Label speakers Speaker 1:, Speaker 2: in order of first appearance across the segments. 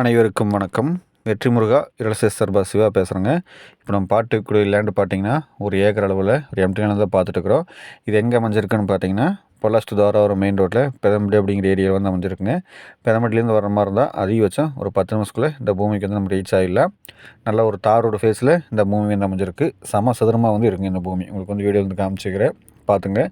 Speaker 1: அனைவருக்கும் வணக்கம். வெற்றி முருகா ரியல்எஸ்டேட் சர்பா சிவா பேசுகிறேங்க இப்போ நம்ம பாட்டுக்குடி லேண்டு பார்த்தீங்கன்னா ஒரு ஏக்கர் அளவில் ஒரு எம்டி தான் பார்த்துட்டு இருக்கிறோம் இது எங்கே அமைஞ்சிருக்குன்னு பார்த்தீங்கன்னா பொள்ளாச்சி தாராவரம் மெயின் ரோட்டில் பெதம்படி அப்படிங்கிற ஏரியாவில் வந்து அமைஞ்சிருக்குங்க. பெதம்படிலேருந்து வர மாதிரி இருந்தால் அதிகபட்சம் ஒரு பத்து நிமிஷத்துக்குள்ளே இந்த பூமிக்கு வந்து நம்ம ரீச் ஆகிடலாம் நல்ல ஒரு தாரோட ஃபேஸில் இந்த பூமி வந்து அமைஞ்சிருக்கு. சம சதுரமாக வந்து இருக்குங்க இந்த பூமி. உங்களுக்கு வந்து வீடியோ வந்து காமிச்சிக்கிறேன். பார்த்துங்க.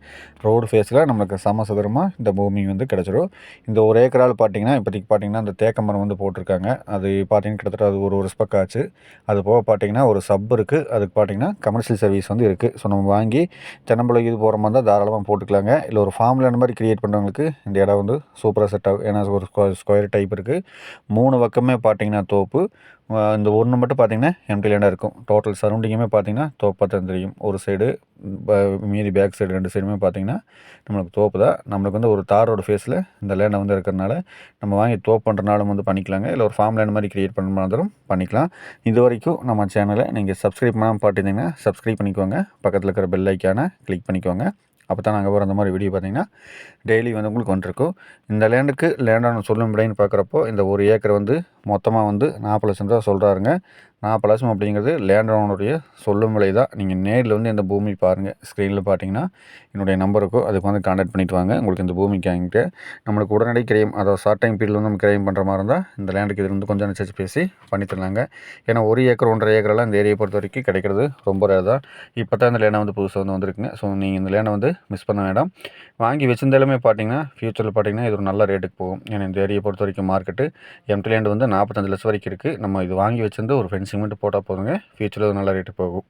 Speaker 1: ரோடு ஃபேஸில் நம்மளுக்கு சமசதுரமாக இந்த பூமி வந்து கிடச்சிரும் இந்த ஒரு ஏக்கரால் பார்த்தீங்கன்னா இப்போதைக்கு பார்த்தீங்கன்னா அந்த தேக்க மரம் வந்து போட்டிருக்காங்க. அது பார்த்தீங்கன்னா கிட்டத்தட்ட அது ஒரு ஒரு ஸ்பக் ஆச்சு. அது போக பார்த்தீங்கன்னா ஒரு சப் இருக்குது அதுக்கு பார்த்தீங்கன்னா கமர்ஷியல் சர்வீஸ் வந்து இருக்குது ஸோ நம்ம வாங்கி தென்னம்பளை இது போகிற மாதிரி தான் தாராளமாக போட்டுக்கலாங்க. இல்லை ஒரு ஃபார்மில் அந்த மாதிரி க்ரியேட் பண்ணுறவங்களுக்கு இந்த இடம் வந்து சூப்பராக செட் ஆகும் ஏன்னா ஒரு ஸ்கொயர் டைப் இருக்குது மூணு பக்கமே பார்த்தீங்கன்னா தோப்பு. இந்த ஒன்று மட்டும் பார்த்தீங்கன்னா எம்டி லேண்டாக இருக்கும். டோட்டல் சரௌண்டிங்குமே பார்த்தீங்கன்னா தோப்பாக தான் தெரியும் ஒரு சைடு மீதி பேக் சைடு ரெண்டு சைடுமே பார்த்தீங்கன்னா நம்மளுக்கு தோப்பு தான். நம்மளுக்கு வந்து ஒரு தாரோட ஃபேஸில் இந்த லேண்டை வந்து இருக்கிறனால நம்ம வாங்கி தோப்பு பண்ணுறனாலும் வந்து பண்ணிக்கலாங்க. இல்லை ஒரு ஃபார்ம் லேண்ட் மாதிரி க்ரியேட் பண்ண மாதிரியும் பண்ணிக்கலாம். இது வரைக்கும் நம்ம சேனலை நீங்கள் சப்ஸ்கிரைப் பண்ணாமல் பார்த்துருந்தீங்கன்னா சப்ஸ்கிரைப் பண்ணிக்கோங்க. பக்கத்தில் இருக்கிற பெல் ஐக்கானை கிளிக் பண்ணிக்கோங்க. அப்போ தான் நாங்கள் போகிற அந்த மாதிரி வீடியோ பார்த்தீங்கன்னா டெய்லி வந்து உங்களுக்கு வந்துருக்கும். இந்த லேண்டுக்கு லேண்டான சொல்லும் விடைன்னு பார்க்குறப்போ இந்த ஒரு ஏக்கர் வந்து மொத்தமாக வந்து நாற்பது லட்சம் ரூபா சொல்கிறாருங்க நாற்பது லட்சம் அப்படிங்கிறது லேண்ட் ஓனருடைய சொல்லும் விலை தான் நீங்கள் நேரில் வந்து இந்த பூமி பாருங்கள் ஸ்க்ரீனில் பார்த்தீங்கன்னா என்னுடைய நம்பருக்கோ அதுக்கு வந்து காண்டாக்ட் பண்ணிட்டு வாங்க. உங்களுக்கு இந்த பூமிக்கு வாங்கிட்டு நம்மளுக்கு உடனடி கிரைம் அதாவது ஷார்ட் டைம் பீரியடில் வந்து நம்ம கிரைம் பண்ணுற மாதிரி இருந்தால் இந்த லேண்டுக்கு இது வந்து கொஞ்சம் அனுசரித்து பேசி பண்ணித்தரலாங்க. ஏன்னா ஒரு ஏக்கர் ஒன்றரை ஏக்கரெல்லாம் இந்த ஏரியை பொறுத்த வரைக்கும் கிடைக்கிறது ரொம்ப ரேர் தான். இப்போ தான் இந்த லேண்டை வந்து புதுசாக வந்து வந்திருக்குங்க. ஸோ நீங்கள் இந்த லேண்டை வந்து மிஸ் பண்ண வேண்டாம். வாங்கி வச்சிருந்தாலுமே பார்த்தீங்கன்னா ஃப்யூச்சரில் பார்த்தீங்கன்னா இது ஒரு நல்ல ரேட்டுக்கு போகும். ஏன்னா இந்த ஏரியை பொறுத்த வரைக்கும் மார்க்கெட்டு எம்டி லேண்டு வந்து நாற்பத்தஞ்சு லட்சம் வரைக்கும் இருக்குது. நம்ம இது வாங்கி வச்சுருந்து ஒரு ஃபென்சிங் மட்டும் போட்டால் போதுங்க. ஃபியூச்சரில் நல்ல ரேட்டு போகும்.